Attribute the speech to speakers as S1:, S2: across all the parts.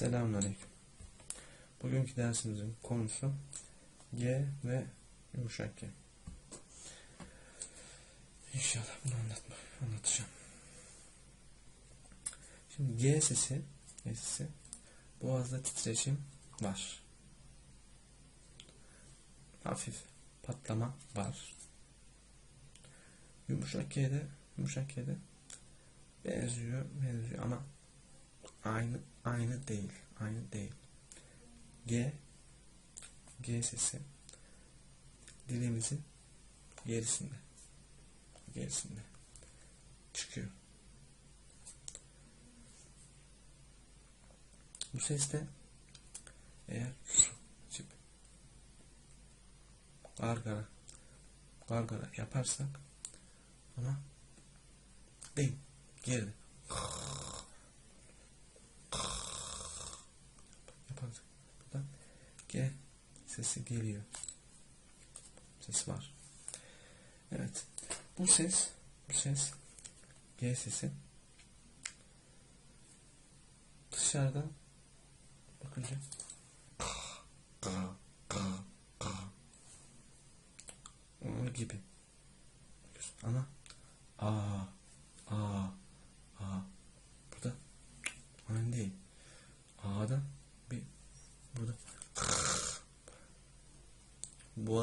S1: Selamünaleyküm. Bugünkü dersimizin konusu G ve yumuşak G. İnşallah bunu anlatma, anlatacağım. Şimdi G sesi, G sesi boğazda titreşim var. Hafif patlama var. Yumuşak G'de, yumuşak G'de benziyor, benziyor ama aynı aynı değil. Aynı değil. G G sesi dilimizin gerisinde. Gerisinde çıkıyor. Bu seste eğer tip gargara gargara yaparsak ama değil geride yaparsak buradan G sesi geliyor. Ses var. Evet. Bu ses bu ses G sesi dışarıdan bakınca gibi ama a a burada aynı değil a'da bir burada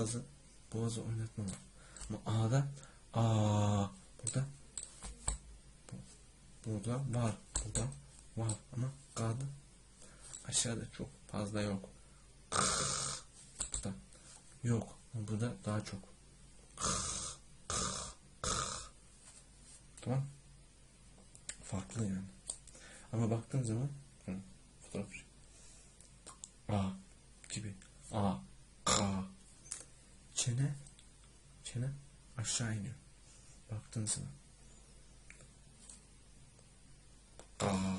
S1: boğazı boğazı oynatma var ama a'da a burada burada var burada var ama ga'da aşağıda çok fazla yok. Burada yok ama burada daha çok. Tamam. Farklı yani. Ama baktığın zaman hı, fotoğraf a gibi. A çene çene aşağı iniyor. Baktığın zaman a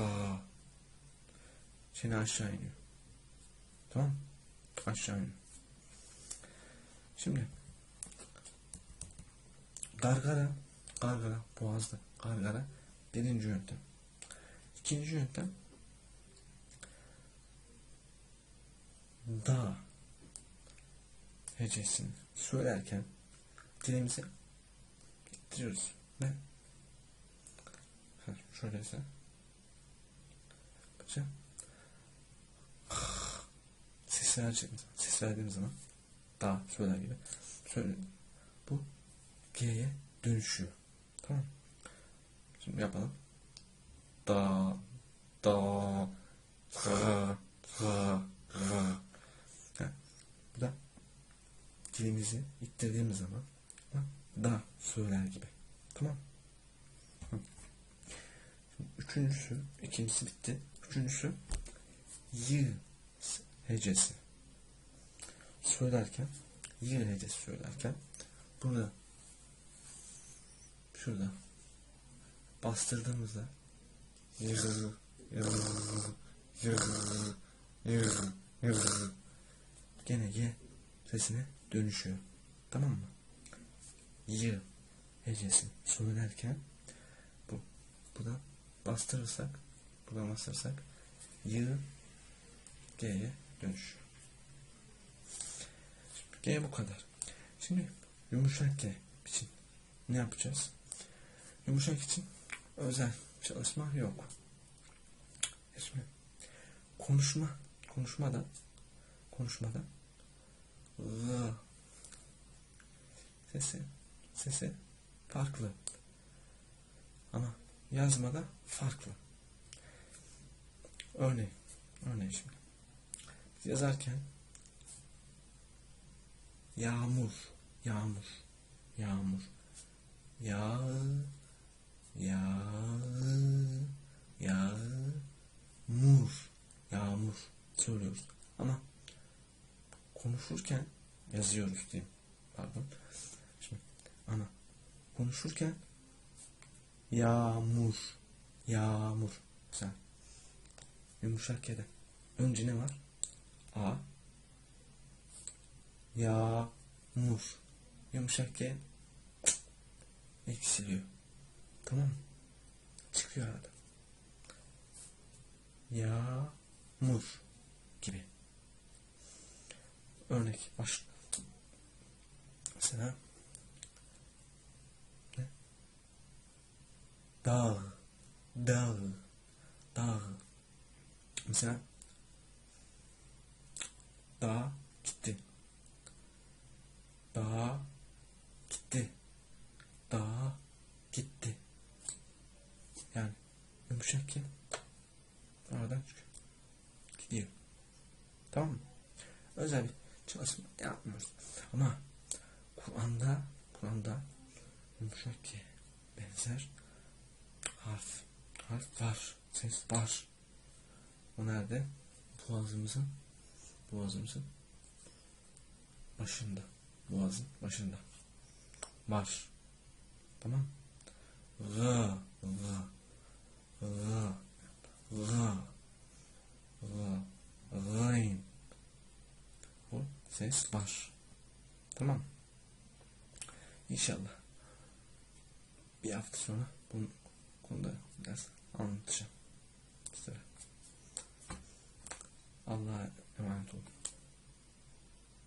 S1: a çene aşağı iniyor. Tamam aşağı iniyor. Şimdi gargara gargara boğazda gargara birinci yöntem. İkinci yöntem da hecesini söylerken dilimizi getiriyoruz ve ha, şöyleyse bakacağım ses verecek mesela ses verdiğimiz zaman da söyler gibi söyle bu G'ye dönüşüyor. Tamam. Şimdi yapalım. Da da ra ra ra Ha, bu da dilimizi ittirdiğimiz zaman da söyler gibi. Tamam. Üçüncüsü, ikincisi bitti. Üçüncüsü y hecesi. Söylerken y hecesi söylerken burada şurada bastırdığımızda y y y y y gene y sesine dönüşüyor. Tamam mı? Y hecesi söylerken bu bu da bastırırsak buradan bastırırsak Y G'ye dönüşüyor. G bu kadar. Şimdi yumuşak G için ne yapacağız? Yumuşak için özel çalışma yok. Şimdi konuşma konuşmada konuşmada Sesi sesi farklı. Ama yazmada farklı. Örneğin, örneğin şimdi. Biz yazarken yağmur, yağmur, yağmur, yağ, yağ, yağmur, yağmur söylüyoruz. Ama konuşurken yazıyoruz diyeyim. Pardon. Şimdi ama konuşurken yağmur, yağmur. Mesela yumuşak yere. Önce ne var? A. Yağmur. Yumuşak ye eksiliyor. Tamam mı? Çıkıyor arada. Yağmur gibi. Örnek baş. Mesela ne? Dağ, dağ, dağ. Mesela dağ gitti. Dağ gitti. Dağ gitti. Yani yumuşak ki aradan çıkıyor. Gidiyor. Tamam mı? Özel çalışma yapmıyoruz. Ama Kur'an'da Kur'an'da yumuşak ki benzer harf harf var. Ses var. O nerede? Boğazımızın boğazımızın başında. Boğazın başında. Var. Tamam. Gı, ses var. Tamam. İnşallah. Bir hafta sonra bu konuda biraz anlatacağım. Size. Allah'a emanet olun.